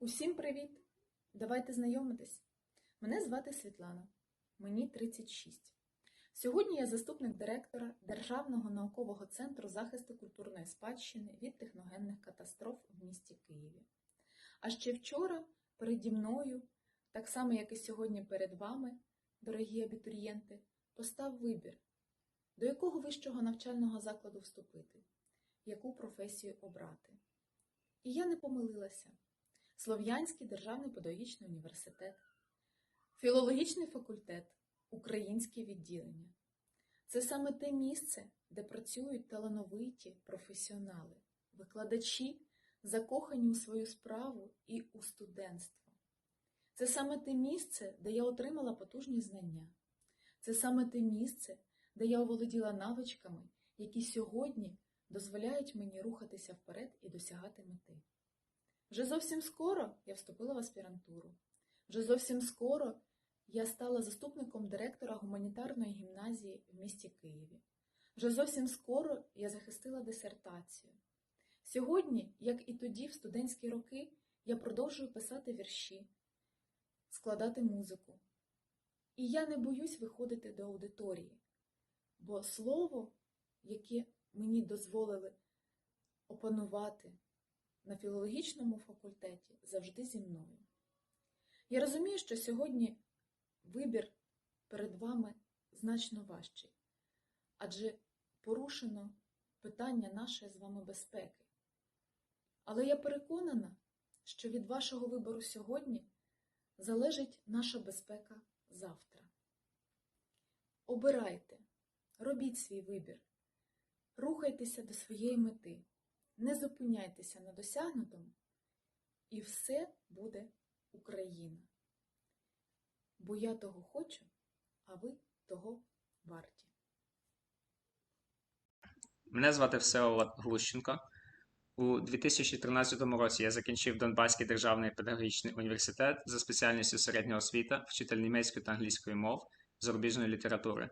Усім привіт! Давайте знайомитись. Мене звати Світлана, мені 36. Сьогодні я заступник директора Державного наукового центру захисту культурної спадщини від техногенних катастроф в місті Києві. А ще вчора переді мною, так само як і сьогодні перед вами, дорогі абітурієнти, постав вибір, до якого вищого навчального закладу вступити, яку професію обрати. І я не помилилася. Слов'янський державний педагогічний університет, філологічний факультет, українське відділення. Це саме те місце, де працюють талановиті професіонали, викладачі, закохані у свою справу і у студентство. Це саме те місце, де я отримала потужні знання. Це саме те місце, де я оволоділа навичками, які сьогодні дозволяють мені рухатися вперед і досягати мети. Вже зовсім скоро я вступила в аспірантуру. Вже зовсім скоро я стала заступником директора гуманітарної гімназії в місті Києві. Вже зовсім скоро я захистила дисертацію. Сьогодні, як і тоді, в студентські роки, я продовжую писати вірші, складати музику. І я не боюсь виходити до аудиторії, бо слово, яке мені дозволили опанувати, на філологічному факультеті завжди зі мною. Я розумію, що сьогодні вибір перед вами значно важчий, адже порушено питання нашої з вами безпеки. Але я переконана, що від вашого вибору сьогодні залежить наша безпека завтра. Обирайте, робіть свій вибір, рухайтеся до своєї мети. Не зупиняйтеся на досягнутому, і все буде Україна. Бо я того хочу, а ви того варті. Мене звати Всеволод Глущенко. У 2013 році я закінчив Донбаський державний педагогічний університет за спеціальністю середня освіта, вчитель німецької та англійської мов, зарубіжної літератури.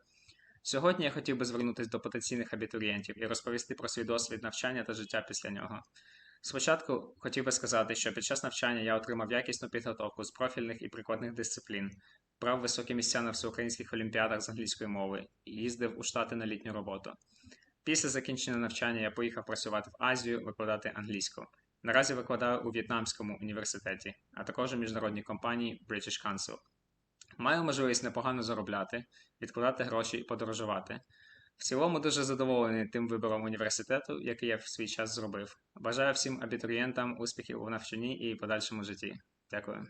Сьогодні я хотів би звернутися до потенційних абітурієнтів і розповісти про свій досвід навчання та життя після нього. Спочатку хотів би сказати, що під час навчання я отримав якісну підготовку з профільних і прикладних дисциплін, брав високі місця на всеукраїнських олімпіадах з англійської мови і їздив у Штати на літню роботу. Після закінчення навчання я поїхав працювати в Азію, викладати англійську. Наразі викладаю у В'єтнамському університеті, а також у міжнародній компанії British Council. Маю можливість непогано заробляти, відкладати гроші і подорожувати. В цілому дуже задоволений тим вибором університету, який я в свій час зробив. Бажаю всім абітурієнтам успіхів у навчанні і подальшому житті. Дякую.